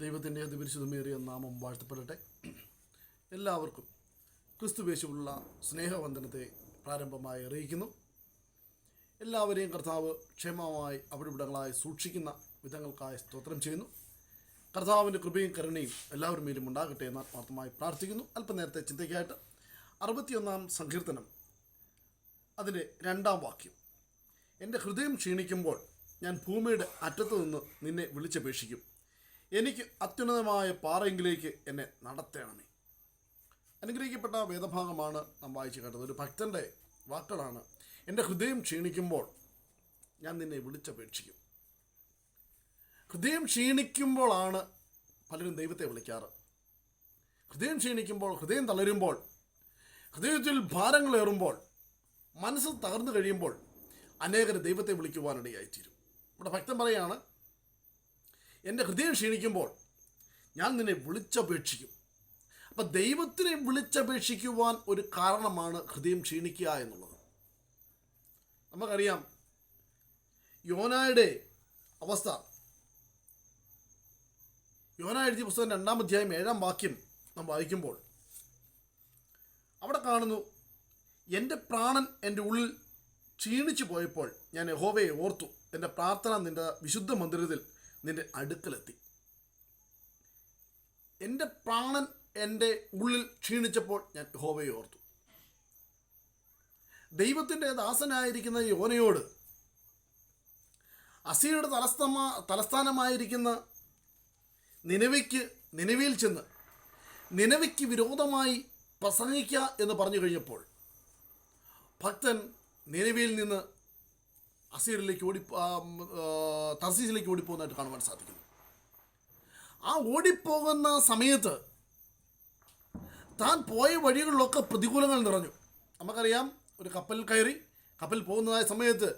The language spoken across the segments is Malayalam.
ദൈവത്തിന്റെ അതിപരിശുദ്ധമേറിയ നാമം വാഴ്ത്തപ്പെടട്ടെ. എല്ലാവർക്കും ക്രിസ്തുവേശുള്ള സ്നേഹവന്ദനത്തെ പ്രാരംഭമായി അറിയിക്കുന്നു. എല്ലാവരെയും കർത്താവ് ക്ഷേമമായി അവിടെവിടങ്ങളായി സൂക്ഷിക്കുന്ന വിധങ്ങൾക്കായി സ്തോത്രം ചെയ്യുന്നു. കർത്താവിന്റെ കൃപയും കരുണയും എല്ലാവരും മേലും ഉണ്ടാകട്ടെ എന്ന് ആത്മാർത്ഥമായി പ്രാർത്ഥിക്കുന്നു. അല്പനേരത്തെ ചിന്തയ്ക്കായിട്ട് അറുപത്തിയൊന്നാം സങ്കീർത്തനം അതിന്റെ രണ്ടാം വാക്യം. എന്റെ ഹൃദയം ക്ഷീണിക്കുമ്പോൾ ഞാൻ ഭൂമിയുടെ അറ്റത്തു നിന്ന് നിന്നെ വിളിച്ചപേക്ഷിക്കും. എനിക്ക് അത്യുന്നതമായ പാറയെങ്കിലേക്ക് എന്നെ നടത്തണമേ. അനുഗ്രഹിക്കപ്പെട്ട വേദഭാഗമാണ് നാം വായിച്ചു കേട്ടത്. ഒരു ഭക്തന്റെ വാക്കുകളാണ്. എന്റെ ഹൃദയം ക്ഷീണിക്കുമ്പോൾ ഞാൻ നിന്നെ വിളിച്ചപേക്ഷിക്കും. ഹൃദയം ക്ഷീണിക്കുമ്പോഴാണ് പലരും ദൈവത്തെ വിളിക്കാറ്. ഹൃദയം ക്ഷീണിക്കുമ്പോൾ ഹൃദയം തളരുമ്പോൾ ഹൃദയത്തിൽ ഭാരങ്ങളേറുമ്പോൾ മനസ്സ് തകർന്നു കഴിയുമ്പോൾ അനേകർ ദൈവത്തെ വിളിക്കുവാനിടയായിത്തീരും. ഇവിടെ ഭക്തൻ പറയാണ് എന്റെ ഹൃദയം ക്ഷീണിക്കുമ്പോൾ ഞാൻ നിന്നെ വിളിച്ചപേക്ഷിക്കും. അപ്പം ദൈവത്തിനെ വിളിച്ചപേക്ഷിക്കുവാൻ ഒരു കാരണമാണ് ഹൃദയം ക്ഷീണിക്കുക എന്നുള്ളത്. നമുക്കറിയാം യോനായുടെ അവസ്ഥ. യോന എഴുതിയ പുസ്തകം രണ്ടാം അധ്യായം ഏഴാം വാക്യം നാം വായിക്കുമ്പോൾ അവിടെ കാണുന്നു എന്റെ പ്രാണൻ എന്റെ ഉള്ളിൽ ക്ഷീണിച്ചു പോയപ്പോൾ ഞാൻ യഹോവയെ ഓർത്തു. എന്റെ പ്രാർത്ഥന നിന്റെ വിശുദ്ധ മന്ദിരത്തിൽ നിന്റെ അടുക്കലെത്തി. എന്റെ പ്രാണൻ എന്റെ ഉള്ളിൽ ക്ഷീണിച്ചപ്പോൾ ഞാൻ ഹോവയെ ഓർത്തു. ദൈവത്തിന്റെ ദാസനായിരിക്കുന്ന യോനയോട് അസിയുടെ തലസ്ഥാന തലസ്ഥാനമായിരിക്കുന്ന നിലവിക്ക് നിലവിയിൽ ചെന്ന് നിലവിക്ക് വിരോധമായി പ്രസംഗിക്കുക എന്ന് പറഞ്ഞു കഴിഞ്ഞപ്പോൾ ഭക്തൻ നിലവിൽ നിന്ന് അസീറിലേക്ക് ഓടി തർസീസിലേക്ക് ഓടിപ്പോകുന്നതായിട്ട് കാണുവാൻ സാധിക്കുന്നു. ആ ഓടിപ്പോകുന്ന സമയത്ത് താൻ പോയ വഴികളിലൊക്കെ പ്രതികൂലങ്ങൾ നിറഞ്ഞു. നമുക്കറിയാം ഒരു കപ്പലിൽ കയറി കപ്പൽ പോകുന്നതായ സമയത്ത്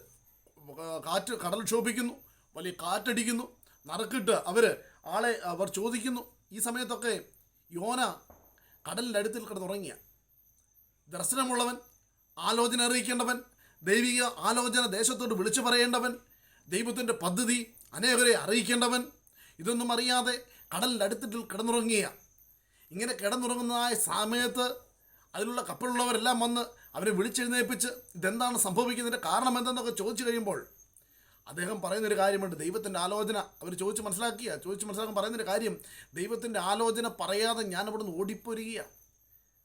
കാറ്റ് കടൽ ക്ഷോഭിക്കുന്നു വലിയ കാറ്റടിക്കുന്നു നറുക്കിട്ട് അവർ ആളെ അവർ ചോദിക്കുന്നു. ഈ സമയത്തൊക്കെ യോന കടലിന്റെ അടുത്തിൽ കിടന്നുറങ്ങിയ. ദർശനമുള്ളവൻ ആലോചന അറിയിക്കേണ്ടവൻ ദൈവിക ആലോചന ദേശത്തോട് വിളിച്ചു പറയേണ്ടവൻ ദൈവത്തിന്റെ പദ്ധതി അനേകരെ അറിയിക്കേണ്ടവൻ. ഇതൊന്നും അറിയാതെ കടലിന്റെ അടുത്തിട്ട് കിടന്നുറങ്ങിയ. ഇങ്ങനെ കിടന്നുറങ്ങുന്നതായ സമയത്ത് അതിലുള്ള കപ്പലുള്ളവരെല്ലാം വന്ന് അവരെ വിളിച്ചെഴുന്നേൽപ്പിച്ച് ഇതെന്താണ് സംഭവിക്കുന്നതിന്റെ കാരണം എന്തെന്നൊക്കെ ചോദിച്ചു കഴിയുമ്പോൾ അദ്ദേഹം പറയുന്നൊരു കാര്യമുണ്ട്. ദൈവത്തിന്റെ ആലോചന അവർ ചോദിച്ച് മനസ്സിലാക്കിയ. ചോദിച്ച് മനസ്സിലാക്കാൻ പറയുന്നൊരു കാര്യം ദൈവത്തിന്റെ ആലോചന പറയാതെ ഞാൻ അവിടെ നിന്ന് ഓടിപ്പോരുകയാണ്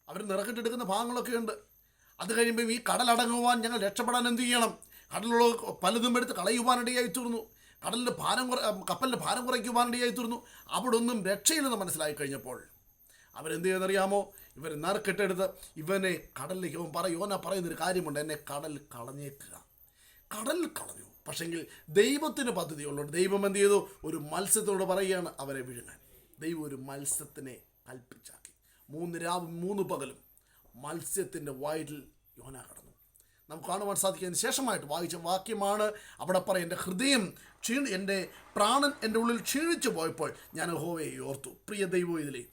അവർ നിറക്കിട്ടെടുക്കുന്ന ഭാഗങ്ങളൊക്കെ ഉണ്ട് അത് കഴിയുമ്പോൾ ഈ കടലടങ്ങുവാൻ ഞങ്ങൾ രക്ഷപ്പെടാൻ എന്ത് ചെയ്യണം? കടലുള്ള പലതും എടുത്ത് കളയുവാനിടയായി തീർന്നു. കടലിന്റെ ഭാരം കുറ കപ്പലിന്റെ ഭാരം കുറയ്ക്കുവാനിടയായി തീർന്നു. അവിടെ ഒന്നും രക്ഷയില്ലെന്ന് മനസ്സിലായി കഴിഞ്ഞപ്പോൾ. അവരെന്ത് ചെയ്യുന്നറിയാമോ ഇവർ നറുക്കെട്ടെടുത്ത് ഇവനെ കടലിലേക്ക് അവൻ പറയും ഓന പറയുന്നൊരു കാര്യമുണ്ട് എന്നെ കടൽ കളഞ്ഞേക്കുക. കടലിൽ കളഞ്ഞു. പക്ഷെങ്കിൽ ദൈവത്തിന് പദ്ധതിയുള്ളൂ ദൈവം എന്ത് ചെയ്തു? ഒരു മത്സ്യത്തോട് പറയുകയാണ് അവരെ വിഴുങ്ങാൻ. ദൈവം ഒരു മത്സ്യത്തിനെ കൽപ്പിച്ചാക്കി. മൂന്ന് രാവും മൂന്ന് പകലും മത്സ്യത്തിന്റെ വയറ്റിൽ യോന കടന്നു. നമുക്ക് കാണുവാൻ സാധിക്കുന്നതിന് ശേഷമായിട്ട് വായിച്ച വാക്യമാണ് അവിടെ പറയും എന്റെ ഹൃദയം ക്ഷീണി എന്റെ പ്രാണൻ എന്റെ ഉള്ളിൽ ക്ഷീണിച്ചു പോയപ്പോൾ ഞാൻ ഹോവയെ ഓർത്തു. പ്രിയ ദൈവം ഇതിലേ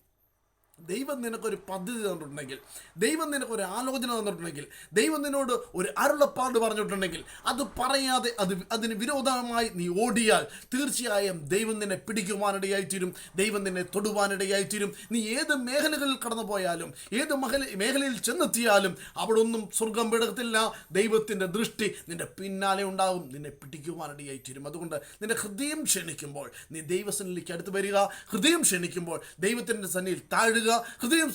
ദൈവം നിനക്കൊരു പദ്ധതി തന്നിട്ടുണ്ടെങ്കിൽ ദൈവം നിനക്കൊരു ആലോചന തന്നിട്ടുണ്ടെങ്കിൽ ദൈവം നിന്നോട് ഒരു അരുളപ്പാട് പറഞ്ഞിട്ടുണ്ടെങ്കിൽ അത് പറയാതെ അത് അതിന് വിരോധമായി നീ ഓടിയാൽ തീർച്ചയായും ദൈവം നിന്നെ പിടിക്കുവാനിടയായിത്തീരും ദൈവം നിന്നെ തൊടുവാനിടയായിത്തീരും. നീ ഏത് മേഖലകളിൽ കടന്നു പോയാലും ഏത് മഹല മേഖലയിൽ ചെന്നെത്തിയാലും അവിടെ ഒന്നും സ്വർഗം വിടത്തില്ല. ദൈവത്തിന്റെ ദൃഷ്ടി നിന്റെ പിന്നാലെ ഉണ്ടാകും നിന്നെ പിടിക്കുവാനിടയായിത്തീരും. അതുകൊണ്ട് നിന്റെ ഹൃദയം ക്ഷണിക്കുമ്പോൾ നീ ദൈവസനിലേക്ക് അടുത്ത് വരിക. ഹൃദയം ക്ഷണിക്കുമ്പോൾ ദൈവത്തിന്റെ സന്നിയിൽ താഴുക. ഹൃദയം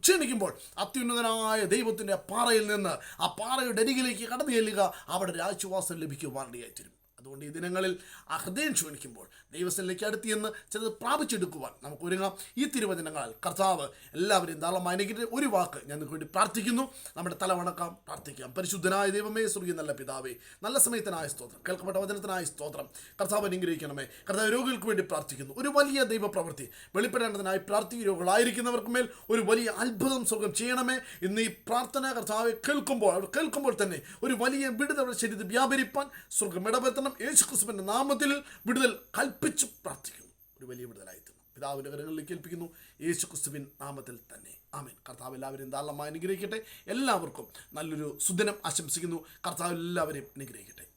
ക്ഷീണിക്കുമ്പോൾ അത്യുന്നതനായ ദൈവത്തിന്റെ പാറയിൽ നിന്ന് ആ പാറയുടെ അരികിലേക്ക് കടന്നു ചെല്ലുക. അവിടെ രാജ്യവാസം ലഭിക്കുവാനിടയായിത്തീരും അതുകൊണ്ട് ഈ ദിനങ്ങളിൽ ആ ഹൃദയം ക്ഷീണിക്കുമ്പോൾ ദൈവസ്ഥലിലേക്ക് അടുത്ത് ചെന്ന് ചിലത് പ്രാപിച്ചെടുക്കുവാൻ നമുക്ക് ഒരുങ്ങാം. ഈ തിരുവചനങ്ങളാൽ കർത്താവ് എല്ലാവരെയും ധാരാളം അനുഗ്രഹിക്കട്ടെ. ഒരു വാക്ക് ഞാൻ നിങ്ങൾക്ക് വേണ്ടി പ്രാർത്ഥിക്കുന്നു. നമ്മുടെ തല വണക്കാം. പ്രാർത്ഥിക്കാം. പരിശുദ്ധനായ ദൈവമേ സ്വർഗീയ നല്ല പിതാവേ നല്ല സമയത്തിനായ സ്തോത്രം. കേൾക്കപ്പെട്ട വചനത്തിനായ സ്തോത്രം. കർത്താവ് അനുഗ്രഹിക്കണമേ. കർത്താവ് രോഗികൾക്ക് വേണ്ടി പ്രാർത്ഥിക്കുന്നു. ഒരു വലിയ ദൈവപ്രവൃത്തി. വെളിപ്പെടേണ്ടതിനായി പ്രാർത്ഥിക രോഗികളായിരിക്കുന്നവർക്ക് മേൽ ഒരു വലിയ അത്ഭുതം സ്വർഗം ചെയ്യണമേ. ഇന്ന് ഈ പ്രാർത്ഥന കർത്താവെ കേൾക്കുമ്പോൾ അവർ കേൾക്കുമ്പോൾ തന്നെ ഒരു വലിയ വിടുതൽ ശരീരത്തിൽ വ്യാപരിപ്പാൻ സ്വർഗം ഇടപെത്തണം യേശു ക്രിസ്തുവിന്റെ നാമത്തിൽ വിടുതൽ കൽപ്പിച്ച് പ്രാർത്ഥിക്കുന്നു. ഒരു വലിയ വിടുതലായിത്തീർന്നു. പിതാവിന്റെ കരങ്ങളിലേക്ക് ഏൽപ്പിക്കുന്നു. യേശു ക്രിസ്തുവിൻ നാമത്തിൽ തന്നെ. ആമേൻ. കർത്താവ് എല്ലാവരെയും ധാരാളമായി അനുഗ്രഹിക്കട്ടെ. എല്ലാവർക്കും നല്ലൊരു സുദിനം ആശംസിക്കുന്നു. കർത്താവ് എല്ലാവരെയും അനുഗ്രഹിക്കട്ടെ.